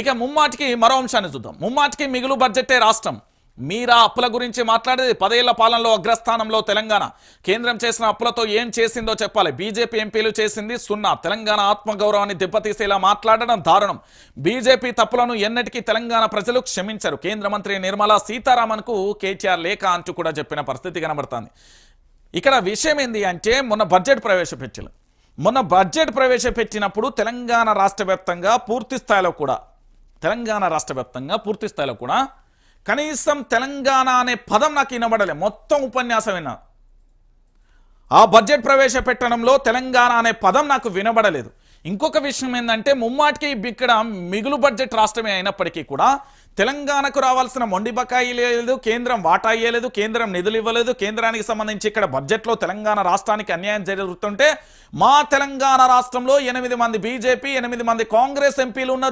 ఇక ముమ్మాటికి మరో అంశాన్ని చూద్దాం. ముమ్మాటికి మిగులు బడ్జెటే రాష్ట్రం. మీరా అప్పుల గురించి మాట్లాడేది పదేళ్ళ పాలనలో అగ్రస్థానంలో తెలంగాణ. కేంద్రం చేసిన అప్పులతో ఏం చేసిందో చెప్పాలి. బీజేపీ ఎంపీలు చేసింది సున్నా. తెలంగాణ ఆత్మగౌరవాన్ని దెబ్బతీసేలా మాట్లాడడం దారుణం. బీజేపీ తప్పులను ఎన్నటికీ తెలంగాణ ప్రజలు క్షమించరు. కేంద్ర మంత్రి నిర్మలా సీతారామన్కు కేటీఆర్ లేఖ అంటూ కూడా చెప్పిన పరిస్థితి కనబడుతుంది. ఇక్కడ విషయం ఏంది అంటే మొన్న బడ్జెట్ ప్రవేశపెట్టారు మొన్న బడ్జెట్ ప్రవేశపెట్టినప్పుడు తెలంగాణ రాష్ట్ర వ్యాప్తంగా పూర్తి స్థాయిలో కూడా తెలంగాణ రాష్ట్ర వ్యాప్తంగా పూర్తి స్థాయిలో కూడా కనీసం తెలంగాణ అనే పదం నాకు వినబడలే మొత్తం ఉపన్యాసం విన్నా. ఆ బడ్జెట్ ప్రవేశపెట్టడంలో తెలంగాణ అనే పదం నాకు వినబడలేదు. ఇంకొక విషయం ఏంటంటే ముమ్మాటికి ఇక్కడ మిగులు బడ్జెట్ రాష్ట్రమే అయినప్పటికీ కూడా తెలంగాణకు రావాల్సిన మొండి బకాయి లేదు కేంద్రం వాటా ఇయ్యలేదు కేంద్రం నిధులు ఇవ్వలేదు కేంద్రానికి సంబంధించి ఇక్కడ బడ్జెట్లో తెలంగాణ రాష్ట్రానికి అన్యాయం జరుగుతుంటే మా తెలంగాణ రాష్ట్రంలో ఎనిమిది మంది బీజేపీ ఎనిమిది మంది కాంగ్రెస్ ఎంపీలు ఉన్నారు.